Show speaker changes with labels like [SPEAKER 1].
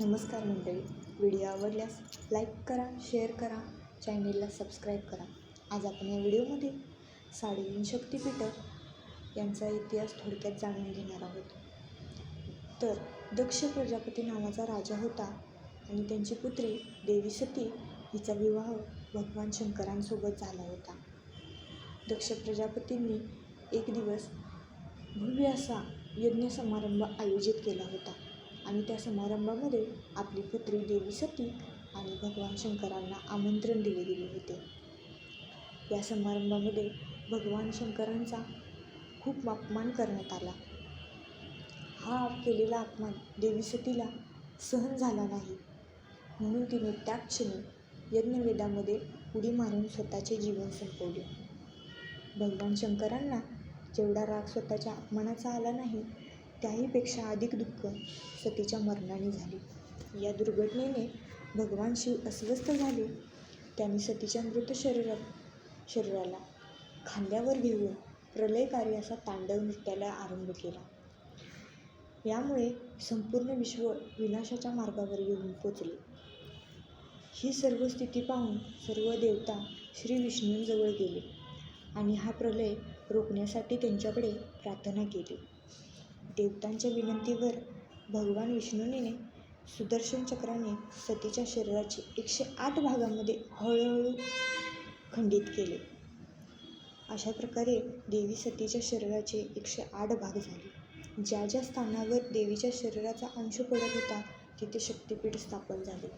[SPEAKER 1] नमस्कार मंडळी. व्हिडिओ आवडल्यास लाईक करा शेअर करा चॅनेलला सबस्क्राईब करा. आज आपण या व्हिडिओमध्ये साडेतीन शक्तिपीठं यांचा इतिहास थोडक्यात जाणून घेणार आहोत. तर दक्ष प्रजापती नावाचा राजा होता आणि त्यांची पुत्री देवी सती हिचा विवाह भगवान शंकरांसोबत झाला होता. दक्ष प्रजापतींनी एक दिवस भव्य असा यज्ञ समारंभ आयोजित केला होता. आणि त्या समारंभामध्ये आपली पुत्री देवी सती आणि भगवान शंकरांना आमंत्रण दिले गेले होते. या समारंभामध्ये भगवान शंकरांचा खूप अपमान करण्यात आला. हा केलेला अपमान देवी सतीला सहन झाला नाही. म्हणून तिने त्या क्षणी यज्ञवेदामध्ये उडी मारून स्वतःचे जीवन संपवले. भगवान शंकरांना जेवढा राग स्वतःच्या अपमानाचा आला नाही त्याहीपेक्षा अधिक दुःख सतीच्या मरणाने झाले. या दुर्घटनेने भगवान शिव अस्वस्थ झाले. त्यांनी सतीच्या मृत शरीरात शरीराला खांद्यावर घेऊन प्रलयकारी असा तांडव नृत्याला आरंभ केला. यामुळे संपूर्ण विश्व विनाशाच्या मार्गावर येऊन पोचले. ही सर्व स्थिती पाहून सर्व देवता श्री विष्णूंजवळ गेले आणि हा प्रलय रोखण्यासाठी त्यांच्याकडे प्रार्थना केली. देवतांच्या विनंतीवर भगवान विष्णूने सुदर्शन चक्राने सतीच्या शरीराचे एकशे आठ भागामध्ये हळूहळू खंडित केले. अशा प्रकारे देवी सतीच्या शरीराचे एकशे आठ भाग झाले. ज्या ज्या स्थानावर देवीच्या शरीराचा अंश पडत होता तिथे शक्तिपीठ स्थापन झाले.